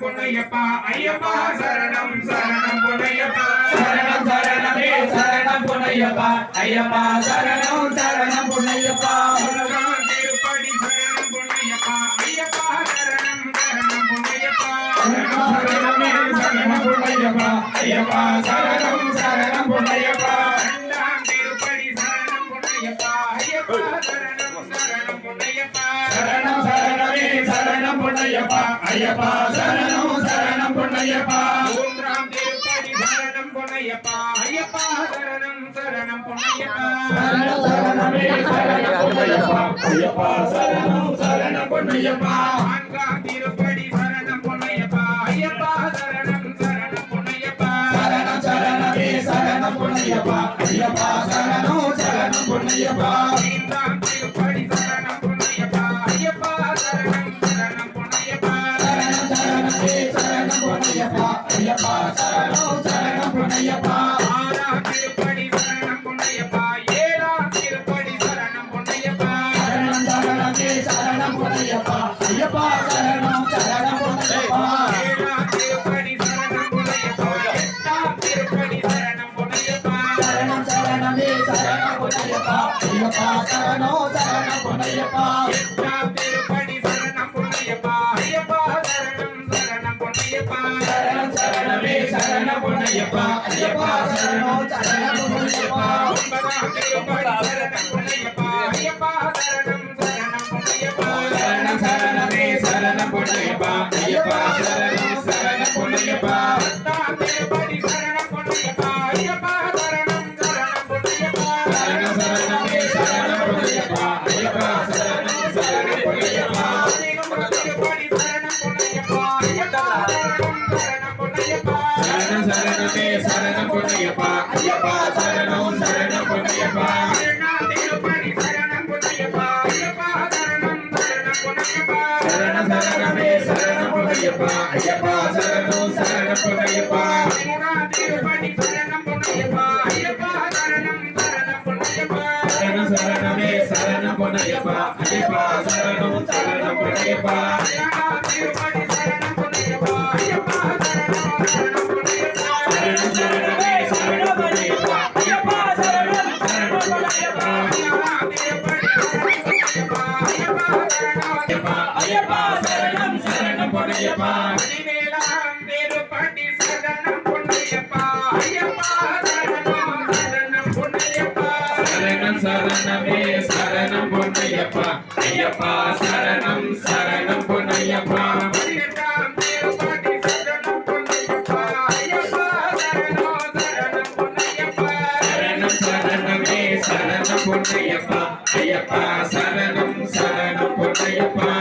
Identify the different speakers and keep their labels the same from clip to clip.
Speaker 1: பொன்னையப்பா ஐயப்பா சரணம் சரணம் பொன்னையப்பா.
Speaker 2: சரணம் சரணமே சரணம் பொன்னையப்பா. ஐயப்பா சரணம் சரணம் பொன்னையப்பா.
Speaker 1: முருகன் திருப்படி சரணம் பொன்னையப்பா. ஐயப்பா சரணம் சரணம் பொன்னையப்பா.
Speaker 2: சரணம் சரணமே சரணம் பொன்னையப்பா. ஐயப்பா சரணம் சரணம் பொன்னையப்பா.
Speaker 1: இரண்டாம் திருப்படி சரணம் பொன்னையப்பா. ஐயப்பா சரணம் சரணம் பொன்னையப்பா.
Speaker 2: சரணம் சரணமே சரணம் பொன்னையப்பா ஐயப்பா சரணம் சரணம் பொன்னையப்பா.
Speaker 1: மூன்றாம் திருப்படி சரணம் பொன்னையப்பா ஐயப்பா சரணம் சரணம் பொன்னையப்பா.
Speaker 2: சரணம் சரணமே சரணம் பொன்னையப்பா ஐயப்பா சரணம் சரணம் பொன்னையப்பா.
Speaker 1: நான்காம் திருப்படி சரணம் பொன்னையப்பா ஐயப்பா சரணம் சரணம் பொன்னையப்பா.
Speaker 2: சரணம் சரணமே சரணம் பொன்னையப்பா. ஐயப்பா சரணம் சரணம் பொன்னையப்பா.
Speaker 1: ஐயப்பா சரணம் சரணம் பொன்னையப்பா திருப்படி சரணம் பொன்னையப்பா சரணம்
Speaker 2: சரணம் பொன்னையப்பா ஐயப்பா சரணம் சரணம் பொன்னையப்பா
Speaker 1: சரணம் சரணம்
Speaker 2: சரணம் பொன்னையப்பா சரணமே பொன்னையப்பா
Speaker 1: ஐயப்பா சரணம் சரணம் பொன்னையப்பா திருப்படி சரணம் பொன்னையப்பா பத்தாம் திருப்படி சரணம் பொன்னையப்பா ஐயப்பா சரணம் சரணம் பொன்னையப்பா
Speaker 2: சரணம் சரணமே சரணம் பொன்னையப்பா ஐயப்பா சரணம் சரணம் பொன்னையப்பா
Speaker 1: பதினொன்றாம் திருப்படி சரணம் பொன்னையப்பா ஐயப்பா சரணம் சரணம் பொன்னையப்பா
Speaker 2: சரணம் சரணமே சரணம் பொன்னையப்பா ஐயப்பா சரணம் சரணம் பொன்னையப்பா
Speaker 1: பன்னெண்டாம் திருப்படி சரணம் பொன்னையப்பா ஐயப்பா சரணம் சரணம் பொன்னையப்பா
Speaker 2: சரணம் சரணமே சரணம் ஐயப்பா சரணம் சரணம் பொன்னையப்பா
Speaker 1: பதிமூணாம் திருப்படி சரணம் பொன்னையப்பா ஐயப்பா சரணம் சரணம் பொன்னையப்பா.
Speaker 2: சரணம் சரணமே சரணம் பொன்னையப்பா. ஐயப்பா சரணம் சரணம் பொன்னையப்பா.
Speaker 1: பதினேழாம் சரணம் பொன்னையப்பா. ஐயப்பா சரணம் சரணம் பொன்னையப்பா.
Speaker 2: சரணம் சரணமே சரணம் பொன்னையப்பா. ஐயப்பா சரணம் சரணம் பொன்னையப்பா.
Speaker 1: பதினெட்டாம் திருப்படி சரணம் பொன்னையப்பா. ஐயப்பா சரணம் சரணம் பொன்னையப்பா.
Speaker 2: சரணம் சரணமே சரணம் பொன்னையப்பா. ஐயப்பா சரணம் சரணம் பொன்னையப்பா.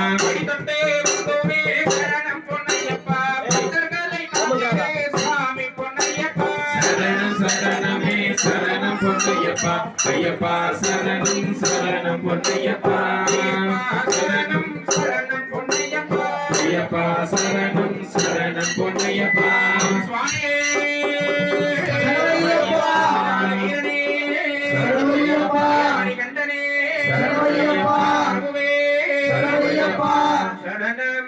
Speaker 1: சரணம்
Speaker 2: சரணமே சரணம் பொன்னையப்பா. ஐயப்பா சரணம் சரணம் பொன்னையப்பா.
Speaker 1: சரணம் சரணம் பொன்னையப்பா.
Speaker 2: ஐயப்பா சரணம் சரணம் பொன்னையப்பா.
Speaker 1: சுவாமியே.
Speaker 2: சரணமையப்பா.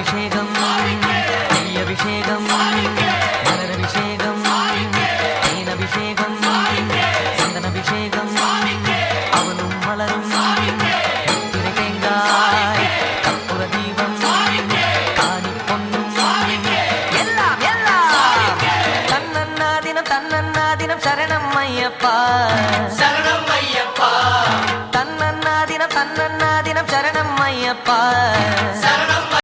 Speaker 1: அபிஷேகம்.
Speaker 2: சரணமையப்பா.
Speaker 1: அபிஷேகம்.
Speaker 2: மலர்
Speaker 1: அபிஷேகம்
Speaker 2: சரணமையப்பா.
Speaker 3: அபிஷேகம் சந்தன அபிஷேகம் அவனும் மலரும் திரை தேங்காய். கற்பூர தீபம். காணி பொன்னும். எல்லாம் எல்லாம். தன்னன்னா தினம் தன்னன்னா தினம் சரணம் ஐயப்பா. சரணம்.